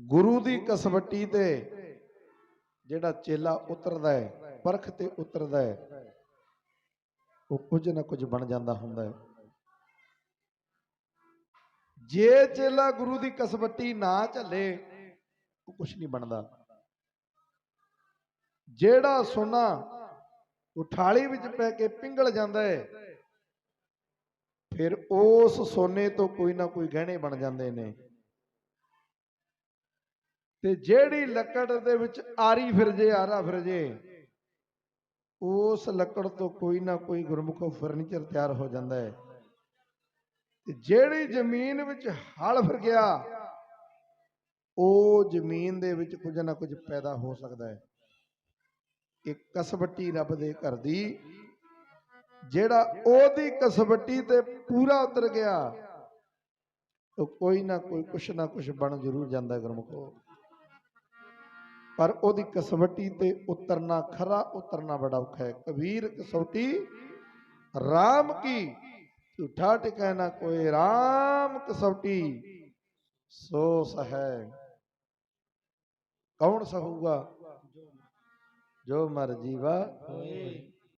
ਗੁਰੂ ਦੀ ਕਸਵੱਟੀ ਤੇ ਜਿਹੜਾ ਚੇਲਾ ਉਤਰਦਾ ਹੈ, ਪਰਖ ਤੇ ਉਤਰਦਾ ਹੈ, ਉਹ ਕੁਝ ਨਾ ਕੁਝ ਬਣ ਜਾਂਦਾ ਹੁੰਦਾ ਹੈ। ਜੇ ਚੇਲਾ ਗੁਰੂ ਦੀ ਕਸਵੱਟੀ ਨਾ ਝੱਲੇ, ਉਹ ਕੁਝ ਨਹੀਂ ਬਣਦਾ। ਜਿਹੜਾ ਸੋਨਾ ਉਠਾਲੀ ਵਿੱਚ ਪੈ ਕੇ ਪਿੰਗਲ ਜਾਂਦਾ ਹੈ, ਫਿਰ ਉਸ ਸੋਨੇ ਤੋਂ ਕੋਈ ਨਾ ਕੋਈ ਗਹਿਣੇ ਬਣ ਜਾਂਦੇ ਨੇ। ਤੇ ਜਿਹੜੀ ਲੱਕੜ ਦੇ ਵਿੱਚ ਆਰੀ ਫਿਰ ਜੇ ਆਰਾ ਫਿਰ ਜੇ ਉਸ ਲੱਕੜ ਤੋਂ ਕੋਈ ਨਾ ਕੋਈ ਗੁਰਮੁਖੋ ਫਰਨੀਚਰ ਤਿਆਰ ਹੋ ਜਾਂਦਾ ਹੈ। ਤੇ ਜਿਹੜੀ ਜ਼ਮੀਨ ਵਿੱਚ ਹਲ ਫਿਰ ਗਿਆ, ਉਹ ਜ਼ਮੀਨ ਦੇ ਵਿੱਚ ਕੁਝ ਨਾ ਕੁਝ ਪੈਦਾ ਹੋ ਸਕਦਾ ਹੈ। ਇੱਕ ਕਸਬੱਟੀ ਰੱਬ ਦੇ ਘਰ ਦੀ, ਜਿਹੜਾ ਉਹਦੀ ਕਸਬੱਟੀ ਤੇ ਪੂਰਾ ਉਤਰ ਗਿਆ, ਉਹ ਕੋਈ ਨਾ ਕੋਈ ਕੁਛ ਨਾ ਕੁਛ ਬਣ ਜ਼ਰੂਰ ਜਾਂਦਾ ਗੁਰਮੁਖੋ। ਪਰ ਉਹਦੀ ਕਸਵੱਟੀ ਤੇ ਉਤਰਨਾ ਖਰਾ ਉਤਰਨਾ ਬੜਾ ਔਖਾ ਹੈ। ਕਬੀਰ ਕਸੌਟੀ RAM ਕੀ? ਝੂਠਾ ਟਿਕਾਣਾ ਕੋਈ RAM ਕਸੌਟੀ ਸੋ ਸਹੈ। ਕੌਣ ਸਹੂਗਾ? ਜੋ ਮਰ ਜੀਵਾ ਹੋਏ